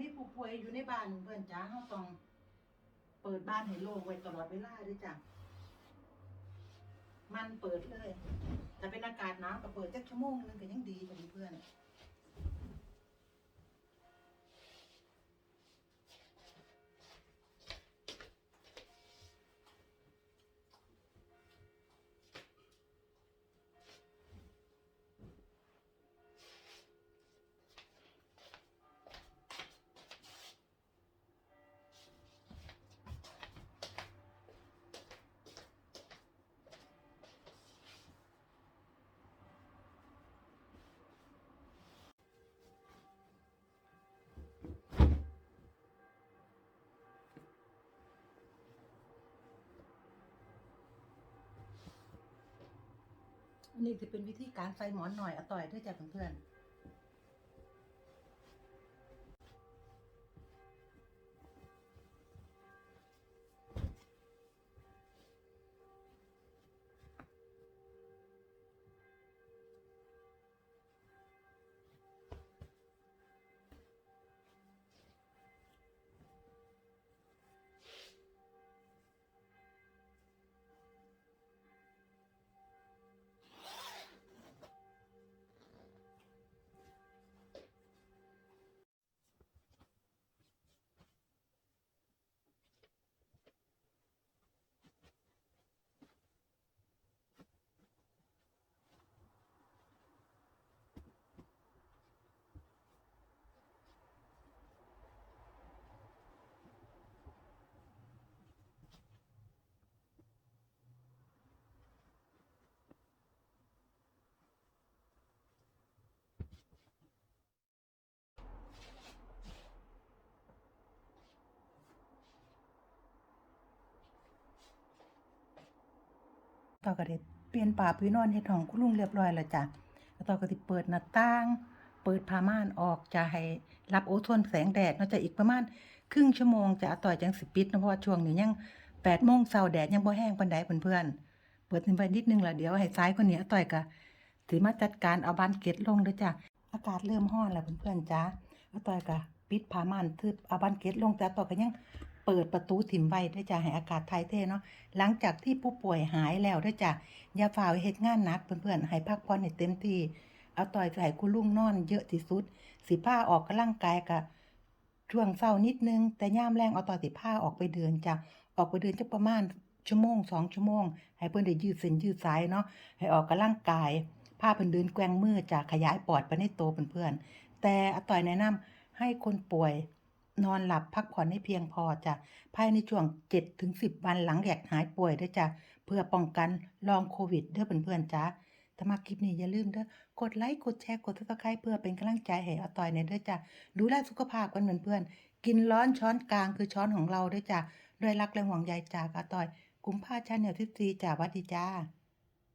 มีผู้ป่วยอยู่ในบ้านเพื่อนจ้าเขาต้องเปิดบ้านให้โล่งไว้ตลอดเวลาด้วยจ้ะมันเปิดเลยแต่เป็นอากาศหนาวก็เปิดจักชั่วโมงนึงก็ยังดีจ้ะเพื่อน นนี้จะเป็นวิธีการใส่หมอนหน่อยอต่อยด้วยจ้ะเพื่อนๆ ต่อก็ได้เปลี่ยนป่าพื้นนอนเฮ็ดห้องคุณลุงเรียบร้อยแล้วจ้ะแล้วต่อก็สิเปิดหน้าต่าง เปิดผ้าม่านออกจะให้รับโอโซนแสงแดดเนาะจะอีกประมาณครึ่งชั่วโมงจะอต่อยจังสิปิดเนาะเพราะว่าช่วงนี้ยัง8โมงเช้าแดดยังบ่แห้งปานใดเพื่อนๆเปิดทิ้งไว้นิดนึงแล้วเดี๋ยวให้ซ้ายคนนี้อต่อยก็สิมาจัดการเอาบานเกล็ดลงเด้อจ้ะอากาศเริ่มร้อนแล้วเพื่อนๆจ้าอาต่อยก็ปิดผ้าม่านทึบเอาบานเกล็ดลงแต่ต่อก็ยัง เปิดประตูถิ่มไว้ด้วยจ้ะให้อากาศถ่ายเทเนาะหลังจากที่ผู้ป่วยหายแล้วด้วยจ้ะอย่าฝ่าเฮ็ดงานหนักเพื่อนๆให้พักผ่อนให้เต็มที่เอาต่อยให้คุณลุงนอนเยอะที่สุด สิผ้าออกกำลังกายกะช่วงเช้านิดนึง แต่ย่ามแรงเอาต่อยสิผ้าออกไปเดินจ้ะออกไปเดินจักประมาณชั่วโมงสองชั่วโมง ให้เพิ่อนได้ยืดเส้นยืดสายเนาะให้ออกกำลังกายพาเพิ่อนเดินแกว่งมือจะขยายปอดไปในโตเพื่อนๆแต่อาต่อยแนะนำให้คนป่วย นอนหลับพักผ่อนให้เพียงพอจ้ะภายในช่วง7ถึง10 วันหลังแหกหายป่วยด้วยจ้ะเพื่อป้องกันลองโควิดเด้อเพื่อนๆจ้ะถ้ามาคลิปนี้อย่าลืมเด้อกดไลค์กดแชร์กด Subscribe เพื่อเป็นกำลังใจให้อาตอยในอยด้อจ้ะดูแลสุขภาพกันเพื่อนๆกินร้อนช้อนกลางคือช้อนของเราด้วยจ้ะด้วยรักและห่วงใยจากอาตอยกุมภาชาแนลที่4จ้ะวัดดีจ้า